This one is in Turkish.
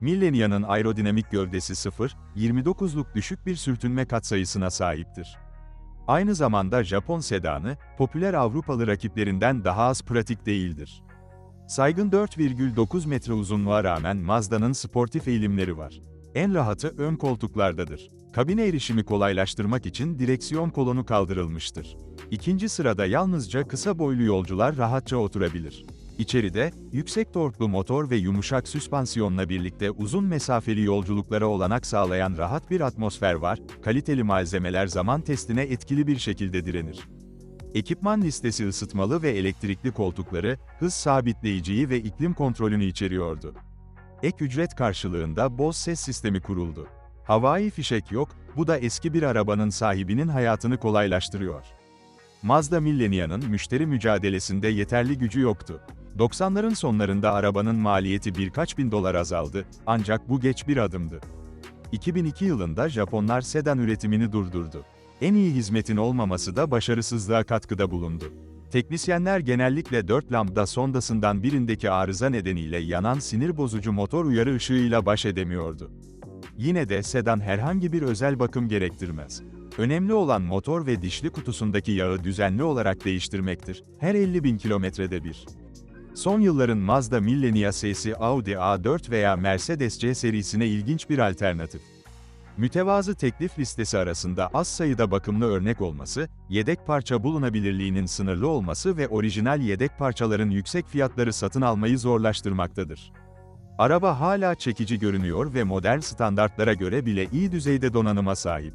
Millenia'nın aerodinamik gövdesi 0, 29'luk düşük bir sürtünme katsayısına sahiptir. Aynı zamanda Japon sedanı, popüler Avrupalı rakiplerinden daha az pratik değildir. Saygın 4,9 metre uzunluğa rağmen Mazda'nın sportif eğilimleri var. En rahatı ön koltuklardadır. Kabine erişimi kolaylaştırmak için direksiyon kolonu kaldırılmıştır. İkinci sırada yalnızca kısa boylu yolcular rahatça oturabilir. İçeride, yüksek torklu motor ve yumuşak süspansiyonla birlikte uzun mesafeli yolculuklara olanak sağlayan rahat bir atmosfer var, kaliteli malzemeler zaman testine etkili bir şekilde direnir. Ekipman listesi ısıtmalı ve elektrikli koltukları, hız sabitleyiciyi ve iklim kontrolünü içeriyordu. Ek ücret karşılığında Bose ses sistemi kuruldu. Havai fişek yok, bu da eski bir arabanın sahibinin hayatını kolaylaştırıyor. Mazda Millenia'nın müşteri mücadelesinde yeterli gücü yoktu. 90'ların sonlarında arabanın maliyeti birkaç bin dolar azaldı, ancak bu geç bir adımdı. 2002 yılında Japonlar sedan üretimini durdurdu. En iyi hizmetin olmaması da başarısızlığa katkıda bulundu. Teknisyenler genellikle 4 lambda sondasından birindeki arıza nedeniyle yanan sinir bozucu motor uyarı ışığıyla baş edemiyordu. Yine de sedan herhangi bir özel bakım gerektirmez. Önemli olan motor ve dişli kutusundaki yağı düzenli olarak değiştirmektir, her 50 bin kilometrede bir. Son yılların Mazda Millenia sesi Audi A4 veya Mercedes C serisine ilginç bir alternatif. Mütevazı teklif listesi arasında az sayıda bakımlı örnek olması, yedek parça bulunabilirliğinin sınırlı olması ve orijinal yedek parçaların yüksek fiyatları satın almayı zorlaştırmaktadır. Araba hala çekici görünüyor ve modern standartlara göre bile iyi düzeyde donanıma sahip.